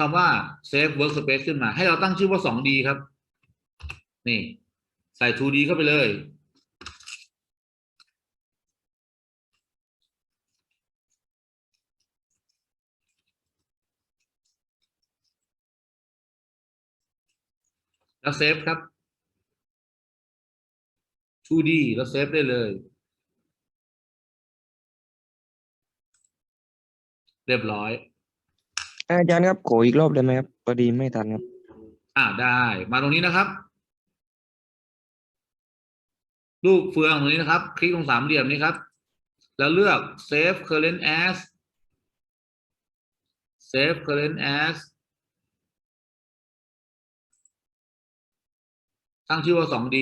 คำว่า save workspace ขึ้นมา ให้เราตั้งชื่อว่า 2D ครับ นี่ ใส่ 2D เข้าไปเลย แล้วเซฟครับ 2D แล้วเซฟได้เลย เรียบร้อย อาจารย์ครับขออีกรอบได้ไหมครับพอดีไม่ทันครับ อ่าได้ มาตรงนี้นะครับลูกเฟืองตรงนี้นะครับ คลิกตรงสามเหลี่ยมนี้ครับ แล้วเลือก save current as save current as ตั้งชื่อว่า 2D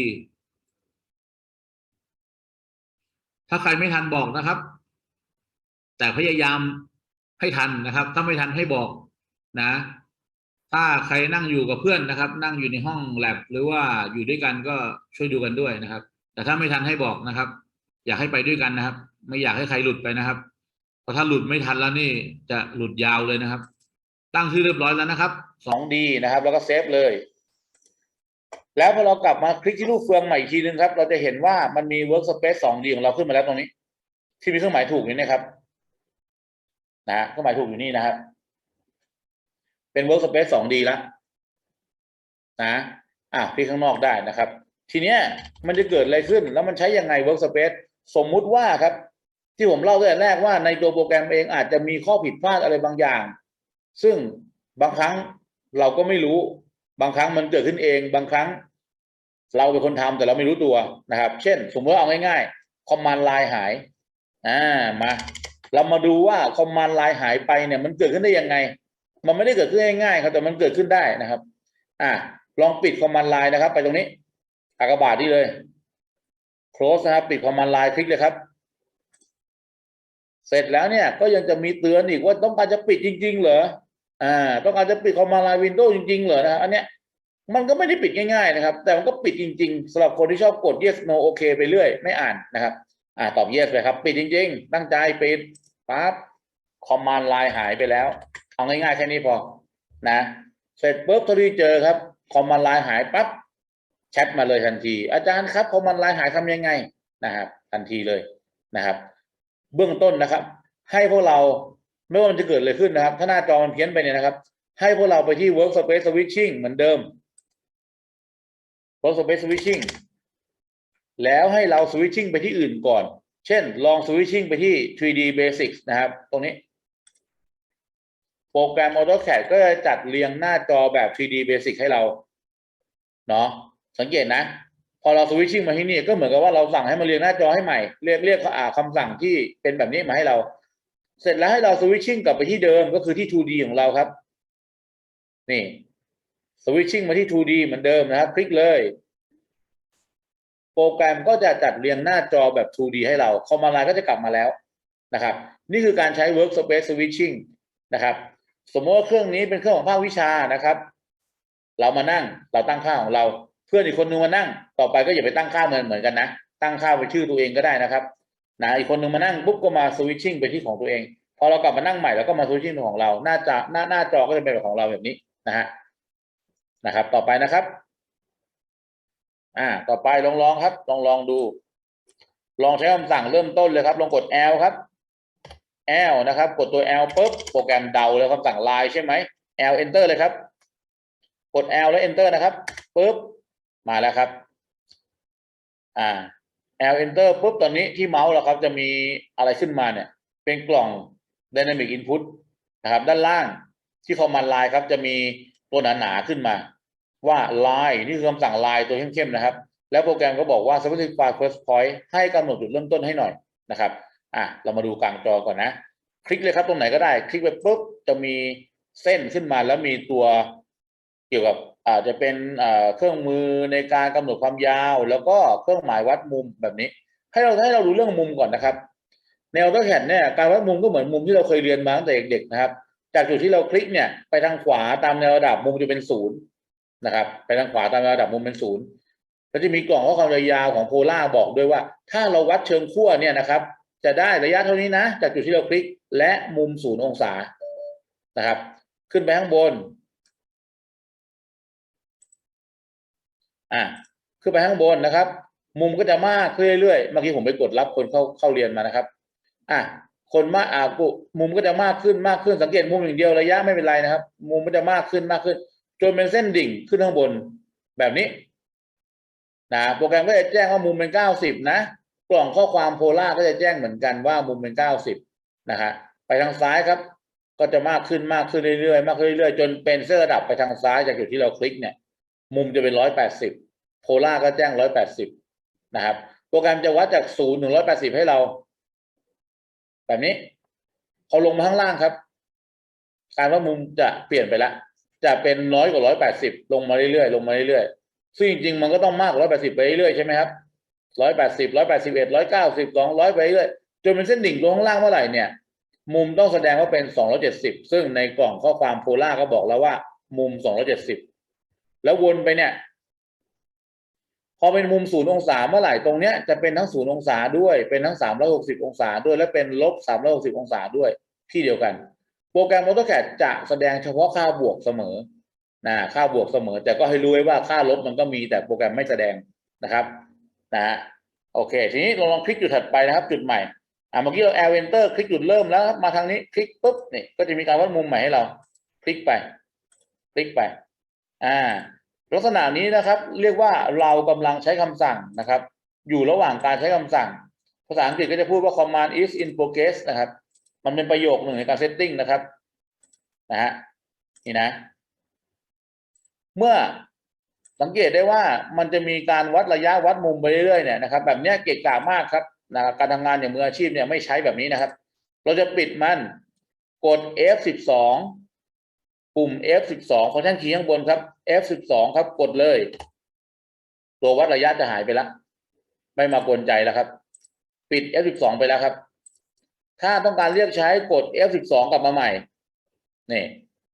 ถ้าใครไม่ทันบอกนะครับ แต่พยายามให้ทันนะครับ ถ้าไม่ทันให้บอก นะ ถ้าใครนั่งอยู่กับเพื่อนนะครับ นั่งอยู่ในห้องแลบหรือว่าอยู่ด้วยกันก็ช่วยดูกันด้วยนะครับ แต่ถ้าไม่ทันให้บอกนะครับ อยากให้ไปด้วยกันนะครับ ไม่อยากให้ใครหลุดไปนะครับเพราะถ้าหลุดไม่ทันแล้วนี่จะหลุดยาวเลยนะครับ ตั้งชื่อเรียบร้อยแล้วนะครับ 2D นะครับ แล้วก็เซฟเลยแล้วพอเรากลับมาคลิกที่รูปเฟืองใหม่อีกทีนึงครับ เราจะเห็นว่ามันมี workspace 2D ของเราขึ้นมาแล้วตรงนี้ ที่มีเครื่องหมายถูกนี่นะครับนะฮะเครื่องหมายถูกอยู่นี่นะครับ เป็น workspace 2D แล้วนะอะคลิกข้างนอกได้นะครับ ทีเนี้ยมันจะเกิดอะไรขึ้น แล้วมันใช้ยังไง workspace สมมุติว่าครับ ที่ผมเล่าตั้งแต่แรกว่าในตัวโปรแกรมเองอาจจะมีข้อผิดพลาดอะไรบางอย่าง ซึ่งบางครั้งเราก็ไม่รู้ บางครั้งมันเกิดขึ้นเอง บางครั้ง เราเป็นคนทำแต่เราไม่รู้ตัวนะครับ เช่น สมมติเอาง่ายๆคอมมานด์ไลน์หายอ่ามา เรามาดูว่าคอมมานด์ไลน์หายไปเนี่ย มันเกิดขึ้นได้ยังไง มันไม่ได้เกิดขึ้นง่ายๆครับแต่มันเกิดขึ้นได้นะครับ อ่าลองปิดคอมมานด์ไลน์นะครับ ไปตรงนี้ อากาบาทนี่เลย close นะครับ ปิดคอมมานด์ไลน์คลิกเลยครับ เสร็จแล้วเนี่ยก็ยังจะมีเตือนอีกว่าต้องการจะปิดจริง ๆ เหรออ่า ต้องการจะปิดคอมมานด์ไลน์วินโดว์จริงๆเหรอนะอันเนี้ยมันก็ไม่ได้ปิดง่าย ๆ นะครับ แต่มันก็ปิดจริง ๆสำหรับคนที่ชอบกด yes no OK ไปเรื่อย ไม่อ่านนะครับ อ่าตอบ yes ไปครับ ปิดจริง ๆ ตั้งใจปิดปั๊บคอมมานด์ไลน์หายไปแล้ว เอาง่ายๆแค่นี้พอนะ เสร็จปุ๊บทที่เจอครับคอมมานไลน์หายปั๊บแชทมาเลยทันที อาจารย์ครับคอมมานไลน์หายทำยังไงนะครับ ทันทีเลยนะครับ เบื้องต้นนะครับ ให้พวกเราไม่ว่ามันจะเกิดอะไรขึ้นนะครับ ถ้าหน้าจอมันเพี้ยนไปเนี่ยนะครับ ให้พวกเราไปที่ workspace switching เหมือนเดิม workspace switching แล้วให้เรา switching ไปที่อื่นก่อน เช่น ลอง switching ไปที่ 3D basics นะครับ ตรงนี้ รแกรม AutoCAD ก็จะจัดเรียงหน้าจอแบบ 3D basic ให้เรา เนาะสังเกตนะ พอเรา switching มาที่นี่ก็เหมือนกับว่าเราสั่งให้มาเรียงหน้าจอให้ใหม่ เรียกเรียกอ่าคำสั่งที่เป็นแบบนี้มาให้เรา เสร็จแล้วให้เรา switching กลับไปที่เดิมก็คือที่ 2D ของเราครับ นี่ switching มาที่ 2D เหมือนเดิมนะครับ คลิกเลย โปรแกรมก็จะจัดเรียงหน้าจอแบบ 2D ให้เราคอมมานด์ไลน์ก็จะกลับมาแล้วนะครับ นี่คือการใช้ workspace switching นะครับ สมมติว่าเครื่องนี้เป็นเครื่องของภาควิชานะครับ เรามานั่งเราตั้งค่าของเรา เพื่อนอีกคนนึงมานั่ง ต่อไปก็อย่าไปตั้งค่าเหมือนเหมือนกันนะตั้งค่าไปชื่อตัวเองก็ได้นะครับนะอีกคนนึงมานั่งปุ๊บก็มา switching ไปที่ของตัวเอง พอเรากลับมานั่งใหม่แล้วก็มา switching ของเราหน้าจอหน้าหน้าจอก็จะเป็นแบบของเราแบบนี้นะฮะนะครับ ต่อไปนะครับ อ่า ต่อไปลองลองครับ ลองลองดู ลองใช้คำสั่งเริ่มต้นเลยครับ ลองกด L ครับ L นะครับ กดตัว L ปุ๊บโปรแกรมเดาเลยคำสั่ง line ใช่ไหม L enter เลยครับ กด L แล้ว enter นะครับปุ๊บมาแล้วครับ อ่า L enter ปุ๊บตอนนี้ที่เมาส์เราครับจะมีอะไรขึ้นมาเนี่ย เป็นกล่อง dynamic input นะครับ ด้านล่างที่ command line ครับ จะมีตัวหนาๆขึ้นมา ว่า line นี่คือคำสั่ง line ตัวเข้มๆนะครับ แล้วโปรแกรมก็บอกว่า specify first point ให้กำหนดจุดเริ่มต้นให้หน่อยนะครับ อะ เรามาดูกลางจอก่อนนะ คลิกเลยครับตรงไหนก็ได้ คลิกไปปุ๊บจะมีเส้นขึ้นมาแล้วมีตัวเกี่ยวกับอาจจะเป็นเครื่องมือในการกำหนดความยาว แล้วก็เครื่องหมายวัดมุมแบบนี้ ให้เราให้เราดูเรื่องมุมก่อนนะครับแนวตัวแขนเนี่ยการวัดมุมก็เหมือนมุมที่เราเคยเรียนมาตั้งแต่เด็กๆนะครับ จากจุดที่เราคลิกเนี่ยไปทางขวาตามแนวระดับมุมจะเป็นศูนย์นะครับ ไปทางขวาตามแนวระดับมุมเป็นศูนย์แล้วจะมีกล่องข้อความยาวของโพล่าบอกด้วยว่า ถ้าเราวัดเชิงขั้วเนี่ยนะครับ จะได้ระยะเท่านี้นะ จากจุดที่เราคลิกและมุมศูนย์องศานะครับ ขึ้นไปข้างบน อะขึ้นไปข้างบนนะครับ มุมก็จะมากขึ้นเรื่อยๆเมื่อกี้ผมไปกดรับคนเข้าเข้าเรียนมานะครับ อะคนมากอ่ากุมุมก็จะมากขึ้นมากขึ้นสังเกตมุมอย่างเดียวระยะไม่เป็นไรนะครับ มุมมันจะมากขึ้นมากขึ้น จนเป็นเส้นดิ่งขึ้นข้างบนแบบนี้นะโปรแกรมก็จะแจ้งว่ามุมเป็นเก้าสิบนะ กล่องข้อความโพล่าก็จะแจ้งเหมือนกันว่ามุมเป็นเก้าสิบนะฮะไปทางซ้ายครับ ก็จะมากขึ้นมากขึ้นเรื่อยๆมากขึ้นเรื่อยๆจนเป็นเส้นระดับไปทางซ้ายจากจุดที่เราคลิกเนี่ย มุมจะเป็นร้อยแปดสิบโพล่าก็แจ้งร้อยแปดสิบนะครับ โปรแกรมจะวัดจากศูนย์ถึงร้อยแปดสิบให้เรา แบบนี้พอลงมาข้างล่างครับ การว่ามุมจะเปลี่ยนไปแล้วจะเป็นน้อยกว่าร้อยแปดสิบลงมาเรื่อยๆลงมาเรื่อยๆซึ่งจริงๆมันก็ต้องมากกว่าร้อยแปดสิบไปเรื่อยๆใช่ไหมครับ ร้อยแปดสิบร้อยแปดสิบเอ็ดร้อยเก้าสิบสองร้อยไปเรื่อยจนเป็นเส้นดิ่งลงข้างล่างเมื่อไหร่เนี่ย มุมต้องแสดงว่าเป็นสองร้อยเจ็ดสิบซึ่งในกล่องข้อความโพล่าก็บอกแล้วว่า มุมสองร้อยเจ็ดสิบแล้ววนไปเนี่ย พอเป็นมุมศูนย์องศาเมื่อไหร่ตรงเนี้ยจะเป็นทั้งศูนย์องศาด้วยเป็นทั้งสามร้อยหกสิบองศาด้วย และเป็นลบสามร้อยหกสิบองศาด้วยที่เดียวกัน โปรแกรม AutoCAD จะแสดงเฉพาะค่าบวกเสมอนะค่าบวกเสมอ แต่ก็ให้รู้ไว้ว่าค่าลบมันก็มีแต่โปรแกรมไม่แสดงนะครับ นะฮะโอเค ทีนี้เราลองคลิกจุดถัดไปนะครับ จุดใหม่อ่าเมื่อกี้เรา L Enter คลิกจุดเริ่มแล้วมาทางนี้คลิกปุ๊บนี่ก็จะมีการวัดมุมใหม่ให้เรา คลิกไป คลิกไป อ่า ลักษณะนี้นะครับ เรียกว่าเรากำลังใช้คำสั่งนะครับ อยู่ระหว่างการใช้คำสั่ง ภาษาอังกฤษก็จะพูดว่า command is in progress นะครับ มันเป็นประโยคหนึ่งในการ setting นะครับ นะฮะนี่นะ เมื่อ สังเกตได้ว่ามันจะมีการวัดระยะวัดมุมไปเรื่อยๆเนี่ยนะครับ แบบนี้เกะกะมากครับนะการทำงานอย่างมืออาชีพเนี่ยไม่ใช้แบบนี้นะครับ เราจะปิดมันกด F12 ปุ่ม F12 ของท่านคีย์ข้างบนครับ F12 ครับกดเลย ตัววัดระยะจะหายไปแล้วไม่มากวนใจแล้วครับ ปิด F12 ไปแล้วครับ ถ้าต้องการเรียกใช้กด F12 กลับมาใหม่นี่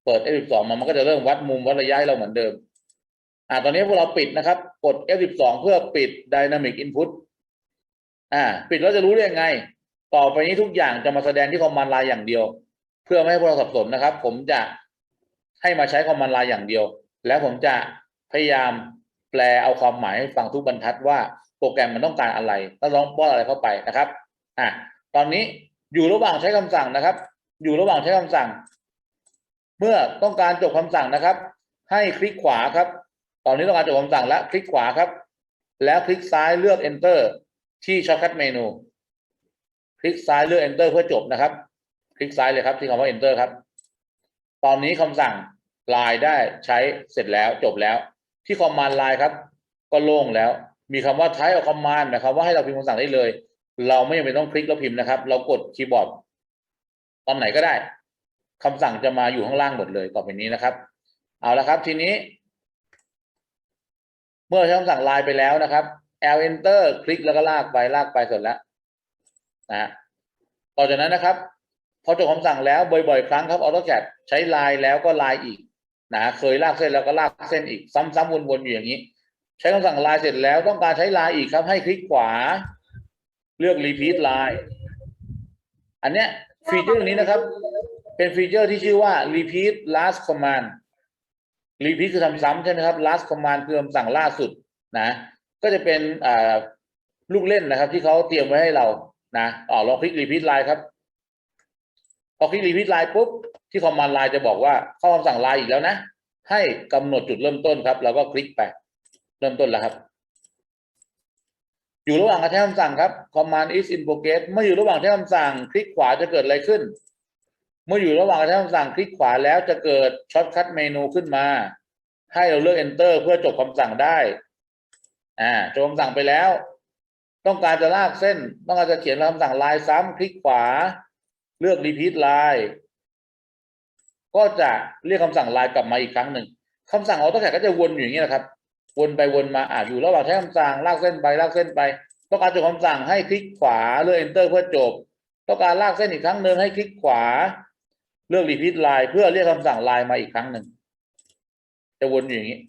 เปิด F12 มามันก็จะเริ่มวัดมุมวัดระยะให้เราเหมือนเดิม อ่าตอนนี้พวกเราปิดนะครับ กด F12 เพื่อปิด Dynamic Input อ่า ปิดแล้วจะรู้ได้ยังไง ต่อไปนี้ทุกอย่างจะมาแสดงที่คอมมานด์ไลน์อย่างเดียว เพื่อไม่ให้พวกเราสับสนนะครับ ผมจะให้มาใช้คอมมานด์ไลน์อย่างเดียว แล้วผมจะพยายามแปลเอาความหมายให้ฟังทุกบรรทัดว่าโปรแกรมมันต้องการอะไรแล้วลองป้อนอะไรเข้าไปนะครับ อะตอนนี้อยู่ระหว่างใช้คำสั่งนะครับ อยู่ระหว่างใช้คำสั่ง เมื่อต้องการจบคำสั่งนะครับ ให้คลิกขวาครับ ตอนนี้ต้องการจบคำสั่งแล้วคลิกขวาครับ แล้วคลิกซ้ายเลือก enter ที่ช็อตคัทเมนู คลิกซ้ายเลือก enter เพื่อจบนะครับ คลิกซ้ายเลยครับที่คำว่า enter ครับ ตอนนี้คำสั่งลายได้ใช้เสร็จแล้วจบแล้ว ที่คอมมานด์ไลน์ครับ ก็โล่งแล้ว มีคำว่า type เอาคอมมานด์หมายความว่าให้เราพิมพ์คำสั่งได้เลย เราไม่จำเป็นต้องคลิกแล้วพิมพ์นะครับ เรากดคีย์บอร์ดตอนไหนก็ได้คำสั่งจะมาอยู่ข้างล่างหมดเลยต่อไปนี้นะครับ เอาละครับทีนี้ เมื่อใช้คำสั่งไลน์ไปแล้วนะครับ L enter คลิกแล้วก็ลากไปลากไปเสร็จแล้วนะฮะต่อจากนั้นนะครับ พอจบคำสั่งแล้วบ่อยๆ ครั้งครับ AutoCAD ใช้ไลน์แล้วก็ไลน์อีกนะเคยลากเส้นแล้วก็ลากเส้นอีก ซ้ำๆวนๆอยู่อย่างนี้ ใช้คำสั่งไลน์เสร็จแล้วต้องการใช้ไลน์อีกครับ ให้คลิกขวา เลือก repeat line อันเนี้ยฟีเจอร์นี้นะครับ เป็นฟีเจอร์ที่ชื่อว่า repeat last command repeat คือทำซ้ำใช่ไหมครับ last command คือคำสั่งล่าสุดนะ ก็จะเป็นลูกเล่นนะครับ ที่เขาเตรียมไว้ให้เรานะอ๋อลองคลิก repeat line ครับพอคลิก repeat line ปุ๊บที่ command line จะบอกว่าเข้าคำสั่ง line อีกแล้วนะ ให้กำหนดจุดเริ่มต้นครับ แล้วก็คลิกไปเริ่มต้นแล้วครับ อยู่ระหว่างการใช้คำสั่งครับ command is in progress เมื่ออยู่ระหว่างใช้คำสั่ง คลิกขวาจะเกิดอะไรขึ้น เมื่ออยู่ระหว่างการใช้คำสั่งคลิกขวาแล้วจะเกิดช็อตคัทเมนูขึ้นมา ให้เราเลือก enter เพื่อจบคำสั่งได้ อ่าจบคำสั่งไปแล้ว ต้องการจะลากเส้น ต้องการจะเขียนคำสั่งลายซ้ำคลิกขวา เลือก repeat line ก็จะเรียกคำสั่งลายกลับมาอีกครั้งหนึ่งคำสั่งออโต้แคก็จะวนอยู่อย่างนี้นะครับ วนไปวนมาอ่าอยู่ระหว่างใช้คำสั่งลากเส้นไปลากเส้นไป ต้องการจบคำสั่งให้คลิกขวาเลือก enter เพื่อจบ ต้องการลากเส้นอีกครั้งหนึ่งให้คลิกขวา เลือกรีพีทไลน์เพื่อเรียกคำสั่งไลน์มาอีกครั้งหนึ่งจะวนอยู่อย่างนี้